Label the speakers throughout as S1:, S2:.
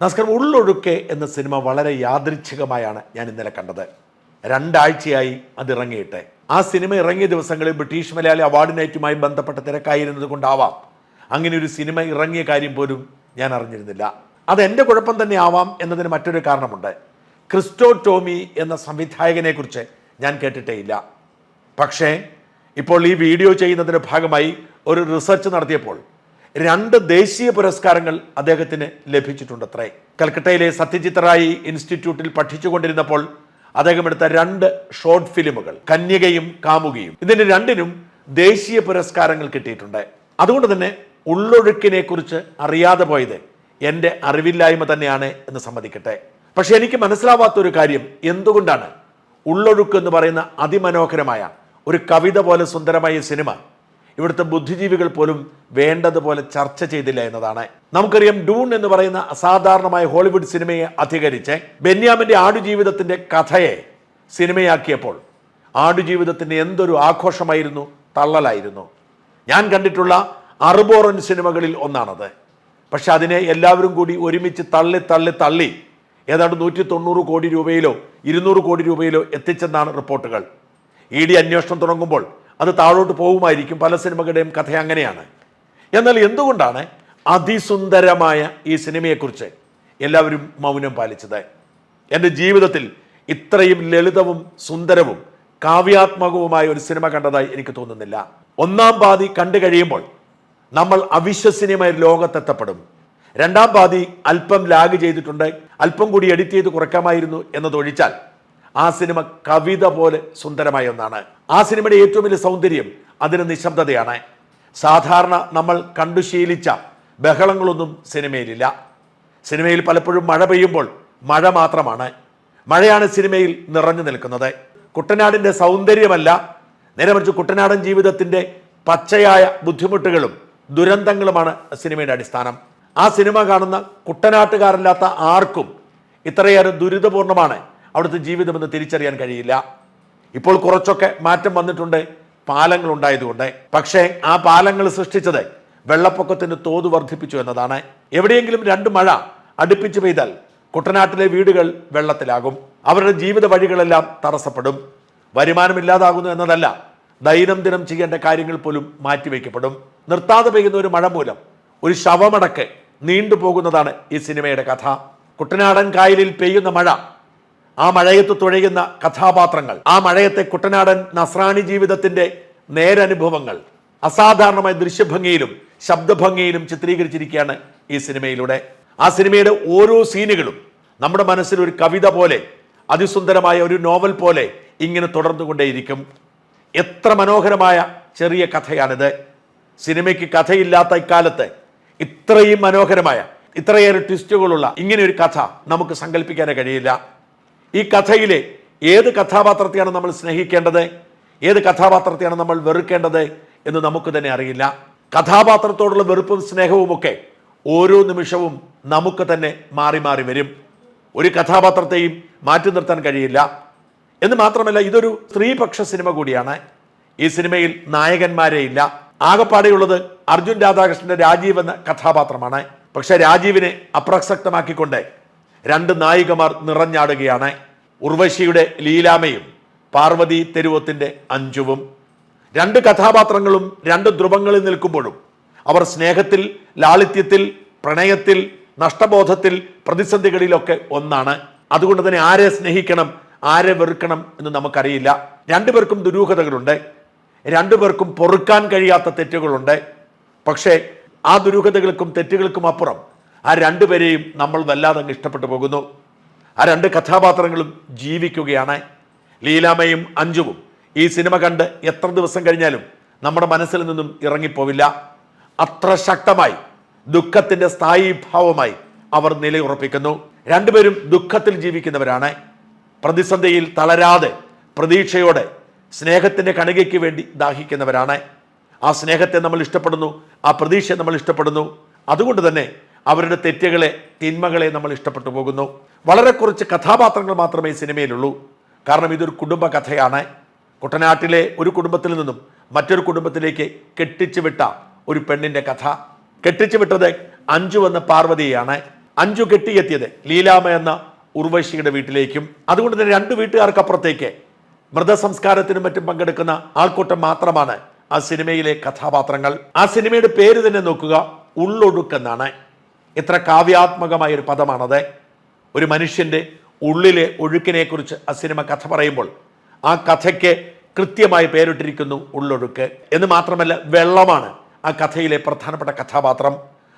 S1: നമസ്കാരം ഉള്ളൊഴുക്കെ എന്ന സിനിമ വളരെ യാദൃച്ഛികമായാണ് ഞാൻ ഇന്നലെ കണ്ടത്. രണ്ടാഴ്ചയായി അത് ഇറങ്ങിയിട്ട് ആ സിനിമ ഇറങ്ങിയ ദിവസങ്ങളിൽ ബ്രിട്ടീഷ് മലയാളി അവാർഡ് നൈറ്റുമായി ബന്ധപ്പെട്ട തിരക്കായിരുന്നത് കൊണ്ടാവാം. അങ്ങനെ ഒരു സിനിമ ഇറങ്ങിയ കാര്യം പോലും ഞാൻ അറിഞ്ഞിരുന്നില്ല. അത് എന്റെ കുഴപ്പം തന്നെ ആവാം എന്നതിന് മറ്റൊരു കാരണമുണ്ട്. ക്രിസ്റ്റോ ടോമി എന്ന സംവിധായകനെക്കുറിച്ച് ഞാൻ കേട്ടിട്ടേയില്ല പക്ഷേ ഇപ്പോൾ ഈ വീഡിയോ ചെയ്യുന്നതിന്റെ ഭാഗമായി ഒരു റിസർച്ച് നടത്തിയപ്പോൾ രണ്ട് ദേശീയ പുരസ്കാരങ്ങൾ അദ്ദേഹത്തിന് ലഭിച്ചിട്ടുണ്ട് അത്രേ കൽക്കട്ടയിലെ സത്യജിത് റായി ഇൻസ്റ്റിറ്റ്യൂട്ടിൽ പഠിച്ചുകൊണ്ടിരുന്നപ്പോൾ അദ്ദേഹം എടുത്ത രണ്ട് ഷോർട്ട് ഫിലിമുകൾ കന്യകയും കാമുകയും. ഇതിന് രണ്ടിനും ദേശീയ പുരസ്കാരങ്ങൾ കിട്ടിയിട്ടുണ്ട്. അതുകൊണ്ട് തന്നെ ഉള്ളൊഴുക്കിനെ കുറിച്ച് അറിയാതെ പോയത് എന്റെ അറിവില്ലായ്മ തന്നെയാണ് എന്ന് സമ്മതിക്കട്ടെ. പക്ഷെ എനിക്ക് മനസ്സിലാവാത്ത ഒരു കാര്യം എന്തുകൊണ്ടാണ് ഉള്ളൊഴുക്ക് എന്ന് പറയുന്ന അതിമനോഹരമായ ഒരു കവിത പോലെ സുന്ദരമായ സിനിമ ഇവിടുത്തെ ബുദ്ധിജീവികൾ പോലും വേണ്ടതുപോലെ ചർച്ച ചെയ്തില്ല എന്നതാണ്. നമുക്കറിയാം ഡൂൺ എന്ന് പറയുന്ന അസാധാരണമായ ഹോളിവുഡ് സിനിമയെ അധികരിച്ച് ബെന്യാമിന്റെ ആടുജീവിതത്തിന്റെ കഥയെ സിനിമയാക്കിയപ്പോൾ ആടുജീവിതത്തിന്റെ എന്തൊരു ആഘോഷമായിരുന്നു തള്ളലായിരുന്നു. ഞാൻ കണ്ടിട്ടുള്ള അറുബോറൻ സിനിമകളിൽ ഒന്നാണത്. പക്ഷെ അതിനെ എല്ലാവരും കൂടി ഒരുമിച്ച് തള്ളി തള്ളി തള്ളി ഏതാണ്ട് നൂറ്റി തൊണ്ണൂറ് കോടി രൂപയിലോ ഇരുന്നൂറ് കോടി രൂപയിലോ എത്തിച്ചെന്നാണ് റിപ്പോർട്ടുകൾ. ഇ ഡി അന്വേഷണം തുടങ്ങുമ്പോൾ അത് താഴോട്ട് പോകുമായിരിക്കും. പല സിനിമകളുടെയും കഥ അങ്ങനെയാണ്. എന്നാൽ എന്തുകൊണ്ടാണ് അതിസുന്ദരമായ ഈ സിനിമയെക്കുറിച്ച് എല്ലാവരും മൗനം പാലിച്ചത്? എന്റെ ജീവിതത്തിൽ ഇത്രയും ലളിതവും സുന്ദരവും കാവ്യാത്മകവുമായ ഒരു സിനിമ കണ്ടതായി എനിക്ക് തോന്നുന്നില്ല. ഒന്നാം പാതി കണ്ടു കഴിയുമ്പോൾ നമ്മൾ അവിശ്വസനീയമായ ലോകത്തെത്തപ്പെടും. രണ്ടാം പാതി അല്പം ലാഗ് ചെയ്തിട്ടുണ്ട്. അല്പം കൂടി എഡിറ്റ് ചെയ്ത് കുറയ്ക്കാമായിരുന്നു എന്നതൊഴിച്ചാൽ ആ സിനിമ കവിത പോലെ സുന്ദരമായ ഒന്നാണ്. ആ സിനിമയുടെ ഏറ്റവും വലിയ സൗന്ദര്യം അതിന് നിശബ്ദതയാണ്. സാധാരണ നമ്മൾ കണ്ടു ശീലിച്ച ബഹളങ്ങളൊന്നും സിനിമയിലില്ല. സിനിമയിൽ പലപ്പോഴും മഴ പെയ്യുമ്പോൾ മഴ മാത്രമാണ്. മഴയാണ് സിനിമയിൽ നിറഞ്ഞു നിൽക്കുന്നത്. കുട്ടനാടിന്റെ സൗന്ദര്യമല്ല നേരെ മറിച്ച് കുട്ടനാടൻ ജീവിതത്തിന്റെ പച്ചയായ ബുദ്ധിമുട്ടുകളും ദുരന്തങ്ങളുമാണ് സിനിമയുടെ അടിസ്ഥാനം. ആ സിനിമ കാണുന്ന കുട്ടനാട്ടുകാരല്ലാത്ത ആർക്കും ഇത്രയേറെ ദുരിതപൂർണമാണ് അവിടുത്തെ ജീവിതമെന്ന് തിരിച്ചറിയാൻ കഴിയില്ല. ഇപ്പോൾ കുറച്ചൊക്കെ മാറ്റം വന്നിട്ടുണ്ട്. പാലങ്ങൾ ഉണ്ടായതുകൊണ്ട്. പക്ഷേ ആ പാലങ്ങൾ സൃഷ്ടിച്ചത് വെള്ളപ്പൊക്കത്തിന്റെ തോത് വർദ്ധിപ്പിച്ചു എന്നതാണ്. എവിടെയെങ്കിലും രണ്ട് മഴ അടുപ്പിച്ചു പെയ്താൽ കുട്ടനാട്ടിലെ വീടുകൾ വെള്ളത്തിലാകും. അവരുടെ ജീവിത വഴികളെല്ലാം തടസ്സപ്പെടും. വരുമാനമില്ലാതാകുന്നു എന്നതല്ല ദൈനംദിനം ചെയ്യേണ്ട കാര്യങ്ങൾ പോലും മാറ്റിവെക്കപ്പെടും. നിർത്താതെ പെയ്യുന്ന ഒരു മഴ മൂലം ഒരു ശവമടക്ക് നീണ്ടുപോകുന്നതാണ് ഈ സിനിമയുടെ കഥ. കുട്ടനാടൻ കായലിൽ പെയ്യുന്ന മഴ ആ മഴയത്ത് തുഴയുന്ന കഥാപാത്രങ്ങൾ ആ മഴയത്തെ കുട്ടനാടൻ നസ്രാണി ജീവിതത്തിന്റെ നേരനുഭവങ്ങൾ അസാധാരണമായ ദൃശ്യഭംഗിയിലും ശബ്ദഭംഗിയിലും ചിത്രീകരിച്ചിരിക്കുകയാണ് ഈ സിനിമയിലൂടെ. ആ സിനിമയുടെ ഓരോ സീനുകളും നമ്മുടെ മനസ്സിൽ ഒരു കവിത പോലെ അതിസുന്ദരമായ ഒരു നോവൽ പോലെ ഇങ്ങനെ തുടർന്നുകൊണ്ടേയിരിക്കും. എത്ര മനോഹരമായ ചെറിയ കഥയാണിത്. സിനിമയ്ക്ക് കഥയില്ലാത്ത ഇക്കാലത്ത് ഇത്രയും മനോഹരമായ ഇത്രയേറെ ട്വിസ്റ്റുകളുള്ള ഇങ്ങനെ ഒരു കഥ നമുക്ക് സങ്കല്പിക്കാനേ കഴിയില്ല. ഈ കഥയിലെ ഏത് കഥാപാത്രത്തെയാണ് നമ്മൾ സ്നേഹിക്കേണ്ടത്? ഏത് കഥാപാത്രത്തെയാണ് നമ്മൾ വെറുക്കേണ്ടത് എന്ന് നമുക്ക് തന്നെ അറിയില്ല. കഥാപാത്രത്തോടുള്ള വെറുപ്പും സ്നേഹവും ഒക്കെ ഓരോ നിമിഷവും നമുക്ക് തന്നെ മാറി മാറി വരും. ഒരു കഥാപാത്രത്തെയും മാറ്റി നിർത്താൻ കഴിയില്ല. എന്ന് മാത്രമല്ല ഇതൊരു സ്ത്രീപക്ഷ സിനിമ കൂടിയാണ്. ഈ സിനിമയിൽ നായകന്മാരെ ഇല്ല. ആകപ്പാടെയുള്ളത് അർജുൻ രാധാകൃഷ്ണന്റെ രാജീവ് എന്ന കഥാപാത്രമാണ്. പക്ഷെ രാജീവിനെ അപ്രസക്തമാക്കിക്കൊണ്ട് രണ്ട് നായികമാർ നിറഞ്ഞാടുകയാണ്. ഉർവശിയുടെ ലീലാമയും പാർവതി തെരുവത്തിന്റെ അഞ്ചുവും. രണ്ട് കഥാപാത്രങ്ങളും രണ്ട് ധ്രുവങ്ങളിൽ നിൽക്കുമ്പോഴും അവർ സ്നേഹത്തിൽ ലാളിത്യത്തിൽ പ്രണയത്തിൽ നഷ്ടബോധത്തിൽ പ്രതിസന്ധികളിലൊക്കെ ഒന്നാണ്. അതുകൊണ്ട് തന്നെ ആരെ സ്നേഹിക്കണം ആരെ വെറുക്കണം എന്ന് നമുക്കറിയില്ല. രണ്ടുപേർക്കും ദുരൂഹതകളുണ്ട്. രണ്ടുപേർക്കും പൊറുക്കാൻ കഴിയാത്ത തെറ്റുകളുണ്ട്. പക്ഷേ ആ ദുരൂഹതകൾക്കും തെറ്റുകൾക്കും അപ്പുറം ആ രണ്ടുപേരെയും നമ്മൾ വല്ലാതെ അങ്ങ് ഇഷ്ടപ്പെട്ടു പോകുന്നു. ആ രണ്ട് കഥാപാത്രങ്ങളും ജീവിക്കുകയാണ്. ലീലാമയും അഞ്ജുവും ഈ സിനിമ കണ്ട് എത്ര ദിവസം കഴിഞ്ഞാലും നമ്മുടെ മനസ്സിൽ നിന്നും ഇറങ്ങിപ്പോവില്ല. അത്ര ശക്തമായി ദുഃഖത്തിന്റെ സ്ഥായി ഭാവമായി അവർ നിലയുറപ്പിക്കുന്നു. രണ്ടുപേരും ദുഃഖത്തിൽ ജീവിക്കുന്നവരാണ്. പ്രതിസന്ധിയിൽ തളരാതെ പ്രതീക്ഷയോടെ സ്നേഹത്തിന്റെ കണികയ്ക്ക് വേണ്ടി ദാഹിക്കുന്നവരാണ്. ആ സ്നേഹത്തെ നമ്മൾ ഇഷ്ടപ്പെടുന്നു ആ പ്രതീക്ഷയെ നമ്മൾ ഇഷ്ടപ്പെടുന്നു. അതുകൊണ്ട് തന്നെ അവരുടെ തെറ്റുകളെ തിന്മകളെ നമ്മൾ ഇഷ്ടപ്പെട്ടു പോകുന്നു. വളരെ കുറച്ച് കഥാപാത്രങ്ങൾ മാത്രമേ സിനിമയിലുള്ളൂ. കാരണം ഇതൊരു കുടുംബ കഥയാണ്. കുട്ടനാട്ടിലെ ഒരു കുടുംബത്തിൽ നിന്നും മറ്റൊരു കുടുംബത്തിലേക്ക് കെട്ടിച്ചു വിട്ട ഒരു പെണ്ണിന്റെ കഥ. കെട്ടിച്ചു വിട്ടത് അഞ്ചു എന്ന പാർവതിയാണ് അഞ്ചു കെട്ടിയെത്തിയത് ലീലാമ എന്ന ഉർവശിയുടെ വീട്ടിലേക്കും. അതുകൊണ്ട് തന്നെ രണ്ട് വീട്ടുകാർക്കപ്പുറത്തേക്ക് മൃതസംസ്കാരത്തിനും മറ്റും പങ്കെടുക്കുന്ന ആൾക്കൂട്ടം മാത്രമാണ് ആ സിനിമയിലെ കഥാപാത്രങ്ങൾ. ആ സിനിമയുടെ പേര് തന്നെ നോക്കുക ഉള്ളൊഴുക്കെന്നാണ് എത്ര കാവ്യാത്മകമായ ഒരു പദമാണത്. ഒരു മനുഷ്യന്റെ ഉള്ളിലെ ഒഴുക്കിനെക്കുറിച്ച് ആ സിനിമ കഥ പറയുമ്പോൾ ആ കഥയ്ക്ക് കൃത്യമായി പേരിട്ടിരിക്കുന്നു ഉള്ളൊഴുക്ക്. എന്ന് മാത്രമല്ല വെള്ളമാണ് ആ കഥയിലെ പ്രധാനപ്പെട്ട കഥാപാത്രം.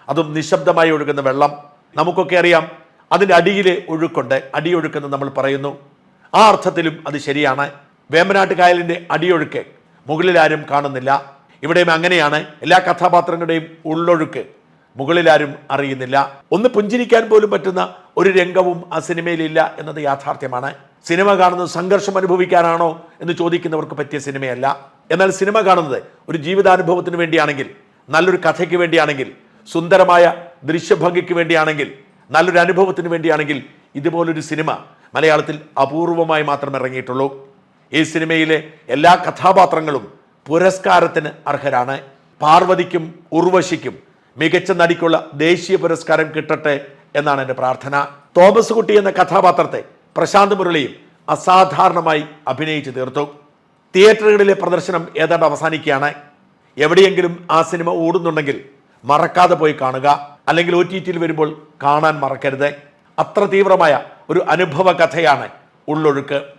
S1: അതും നിശബ്ദമായി ഒഴുകുന്ന വെള്ളം. നമുക്കൊക്കെ അറിയാം അതിന്റെ അടിയിലെ ഒഴുക്കുണ്ട്. അടിയൊഴുക്കെന്ന് നമ്മൾ പറയുന്നു. ആ അർത്ഥത്തിലും അത് ശരിയാണ്. വേമ്പനാട്ട് കായലിന്റെ അടിയൊഴുക്ക് മുകളിൽ ആരും കാണുന്നില്ല. ഇവിടെയും അങ്ങനെയാണ്. എല്ലാ കഥാപാത്രങ്ങളുടെയും ഉള്ളൊഴുക്ക് മുകളിലാരും അറിയുന്നില്ല. ഒന്ന് പുഞ്ചിരിക്കാൻ പോലും പറ്റുന്ന ഒരു രംഗവും ആ സിനിമയിലില്ല എന്നത് യാഥാർത്ഥ്യമാണ്. സിനിമ കാണുന്നത് സംഘർഷം അനുഭവിക്കാനാണോ എന്ന് ചോദിക്കുന്നവർക്ക് പറ്റിയ സിനിമയല്ല. എന്നാൽ സിനിമ കാണുന്നത് ഒരു ജീവിതാനുഭവത്തിന് വേണ്ടിയാണെങ്കിൽ നല്ലൊരു കഥയ്ക്ക് വേണ്ടിയാണെങ്കിൽ സുന്ദരമായ ദൃശ്യഭംഗിക്ക് വേണ്ടിയാണെങ്കിൽ നല്ലൊരു അനുഭവത്തിന് വേണ്ടിയാണെങ്കിൽ ഇതുപോലൊരു സിനിമ മലയാളത്തിൽ അപൂർവമായി മാത്രം ഇറങ്ങിയിട്ടുള്ളൂ. ഈ സിനിമയിലെ എല്ലാ കഥാപാത്രങ്ങളും പുരസ്കാരത്തിന് അർഹരാണ്. പാർവതിക്കും ഉർവശിക്കും മികച്ച നടിക്കുള്ള ദേശീയ പുരസ്കാരം കിട്ടട്ടെ എന്നാണ് എന്റെ പ്രാർത്ഥന. തോമസ് കുട്ടി എന്ന കഥാപാത്രത്തെ പ്രശാന്ത് മുരളിയും അസാധാരണമായി അഭിനയിച്ചു തീർത്തു. തിയേറ്ററുകളിലെ പ്രദർശനം ഏതാണ്ട് അവസാനിക്കുകയാണ്. എവിടെയെങ്കിലും ആ സിനിമ ഓടുന്നുണ്ടെങ്കിൽ മറക്കാതെ പോയി കാണുക. അല്ലെങ്കിൽ ഒ ടി ടിയിൽ വരുമ്പോൾ കാണാൻ മറക്കരുത്. അത്ര തീവ്രമായ ഒരു അനുഭവ കഥയാണ് ഉള്ളൊഴുക്ക്.